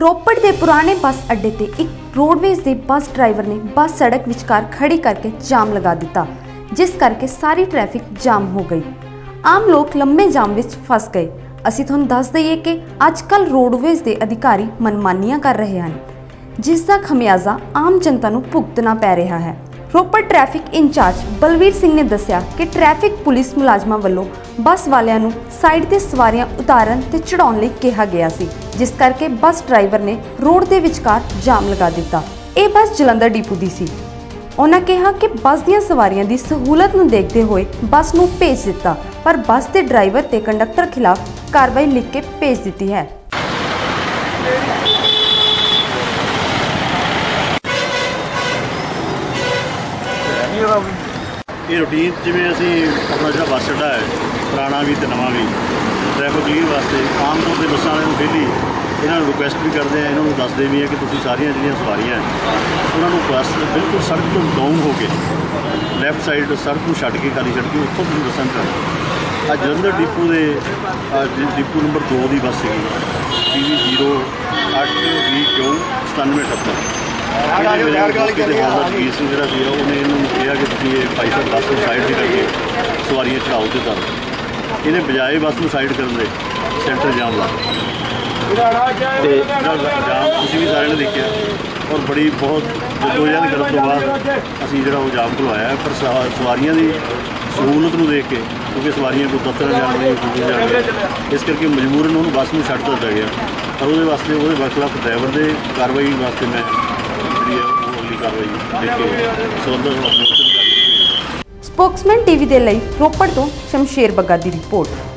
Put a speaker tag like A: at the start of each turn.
A: ਰੋਪੜ ਦੇ ਪੁਰਾਣੇ ਬੱਸ ਅੱਡੇ ਤੇ ਇੱਕ ਰੋਡਵੇਜ਼ ਦੇ ਬੱਸ ਡਰਾਈਵਰ ਨੇ ਬੱਸ ਸੜਕ ਵਿਚਕਾਰ ਖੜੀ ਕਰਕੇ ਜਾਮ ਲਗਾ ਦਿੱਤਾ, ਜਿਸ ਕਰਕੇ ਸਾਰੀ ਟ੍ਰੈਫਿਕ ਜਾਮ ਹੋ ਗਈ। ਆਮ ਲੋਕ ਲੰਮੇ ਜਾਮ ਵਿੱਚ ਫਸ ਗਏ। ਅਸੀਂ ਤੁਹਾਨੂੰ ਦੱਸ ਦਈਏ ਕਿ ਅੱਜ ਕੱਲ ਰੋਡਵੇਜ਼ ਦੇ ਅਧਿਕਾਰੀ ਮਨਮਾਨੀਆਂ ਕਰ ਰਹੇ ਹਨ, ਜਿਸ ਦਾ ਖਮਿਆਜ਼ਾ ਆਮ ਜਨਤਾ ਨੂੰ ਭੁਗਤਣਾ ਪੈ ਰਿਹਾ ਹੈ। ਰੋਪੜ ਟ੍ਰੈਫਿਕ ਇੰਚਾਰਜ ਬਲਵੀਰ ਸਿੰਘ ਨੇ ਦੱਸਿਆ ਕਿ ਟ੍ਰੈਫਿਕ ਪੁਲਿਸ ਮੁਲਾਜ਼ਮਾਂ ਵੱਲੋਂ ਬੱਸ ਵਾਲਿਆਂ ਨੂੰ ਸਾਈਡ ਤੇ ਸਵਾਰੀਆਂ ਉਤਾਰਨ ਤੇ ਚੜਾਉਣ ਲਈ ਕਿਹਾ ਗਿਆ ਸੀ, ਜਿਸ ਕਰਕੇ ਬੱਸ ਡਰਾਈਵਰ ਨੇ ਰੋਡ ਦੇ ਵਿਚਕਾਰ ਜਾਮ ਲਗਾ ਦਿੱਤਾ। ਇਹ ਬੱਸ ਜਲੰਧਰ ਡਿਪੂ ਦੀ ਸੀ। ਉਹਨਾਂ ਕਿਹਾ ਕਿ ਬੱਸ ਦੀਆਂ ਸਵਾਰੀਆਂ ਦੀ ਸਹੂਲਤ ਨੂੰ ਦੇਖਦੇ ਹੋਏ ਬੱਸ ਨੂੰ ਭੇਜ ਦਿੱਤਾ, ਪਰ ਬੱਸ ਦੇ ਡਰਾਈਵਰ ਤੇ ਕੰਡਕਟਰ ਖਿਲਾਫ ਕਾਰਵਾਈ ਲਿਖ ਕੇ ਭੇਜ ਦਿੱਤੀ ਹੈ।
B: ਇਹ ਰੂਟੀਨ ਜਿਵੇਂ ਅਸੀਂ ਆਪਣਾ ਜਿਹੜਾ ਬੱਸ ਅੱਡਾ ਹੈ, ਪੁਰਾਣਾ ਵੀ ਤੇ ਨਵਾਂ ਵੀ ਟ੍ਰੈਫਿਕ ਕਲੀਅਰ ਵਾਸਤੇ ਆਮ ਤੌਰ ਤੇ ਬੱਸਾਂ ਵਾਲਿਆਂ ਨੂੰ ਡੇਲੀ ਇਹਨਾਂ ਨੂੰ ਰਿਕੁਐਸਟ ਵੀ ਕਰਦੇ ਆ, ਇਹਨਾਂ ਨੂੰ ਦੱਸਦੇ ਵੀ ਆ ਕਿ ਤੁਸੀਂ ਸਾਰੀਆਂ ਜਿਹੜੀਆਂ ਸਵਾਰੀਆਂ ਉਹਨਾਂ ਨੂੰ ਬੱਸ ਬਿਲਕੁਲ ਸੜਕ ਤੋਂ ਡਾਊਨ ਹੋ ਕੇ ਲੈਫਟ ਸਾਈਡ ਸੜਕ ਨੂੰ ਛੱਡ ਕੇ, ਖਾਲੀ ਛੱਡ ਕੇ ਉੱਥੋਂ ਤੁਸੀਂ ਬੱਸਾਂ ਚੜ੍ਹੋ। ਅੱਜ ਜਲੰਧਰ ਡਿਪੂ ਦੇ ਡਿਪੂ ਨੰਬਰ 2 ਦੀ ਬੱਸ ਸੀਗੀ। ਪੀਵੀ 08 ਕਿਉਂ 9778 ਇਹਦੇ ਮੇਰੇ ਮੌਕੇ ਤੇ ਹੌਲਦਾਰ ਜਗੀਰ ਸਿੰਘ ਜਿਹੜਾ ਸੀ ਉਹਨੇ ਇਹਨੂੰ ਕਿਹਾ ਕਿ ਤੁਸੀਂ ਇਹ ਭਾਈ ਸਾਹਿਬ ਬੱਸ ਨੂੰ ਸਾਈਡ ਤੇ ਕਰਕੇ ਸਵਾਰੀਆਂ ਚੜਾਓ ਤੇ ਕਰੋ ਇਹਨੇ ਬਜਾਏ ਬੱਸ ਨੂੰ ਸਾਈਡ ਕਰਨ ਦੇ ਸੈਂਟਰ ਜਾਮ ਲਾ ਤੇ ਜਾਮ ਤੁਸੀਂ ਵੀ ਸਾਰਿਆਂ ਨੇ ਦੇਖਿਆ। ਔਰ ਬੜੀ ਬਹੁਤ ਜਦੋਜਹਿਦ ਕਰਨ ਤੋਂ ਬਾਅਦ ਅਸੀਂ ਜਿਹੜਾ ਉਹ ਜਾਮ ਖੁਲਵਾਇਆ ਹੈ। ਪਰ ਸਵਾ- ਸਵਾਰੀਆਂ ਦੀ ਸਹੂਲਤ ਨੂੰ ਦੇਖ ਕੇ ਕਿਉਂਕਿ ਸਵਾਰੀਆਂ ਕੋਈ ਦਫ਼ਤਰ ਜਾਣ ਲਈ ਕੋਈ ਜਾਣ ਲਈ ਇਸ ਕਰਕੇ ਮਜਬੂਰਨ ਉਹਨੂੰ ਬੱਸ ਨੂੰ ਛੱਡ ਦਿੱਤਾ ਗਿਆ। ਪਰ ਉਹਦੇ ਵਾਸਤੇ ਉਹਦੇ ਖਿਲਾਫ ਡਰਾਈਵਰ ਦੇ ਕਾਰਵਾਈ ਵਾਸਤੇ ਮੈਂ ਜਿਹੜੀ ਹੈ, ਉਹ ਅਗਲੀ ਕਾਰਵਾਈ ਦੇਖ ਕੇ ਸਬੰਧਤ ਆਪਣੇ ਉੱਚ ਅਧਿਕਾਰੀ
A: ਸਪੋਕਸਮੈਨ ਟੀਵੀ ਦੇ ਲਈ ਰੋਪੜ ਤੋਂ ਸ਼ਮਸ਼ੇਰ ਬੱਗਾ ਦੀ ਰਿਪੋਰਟ।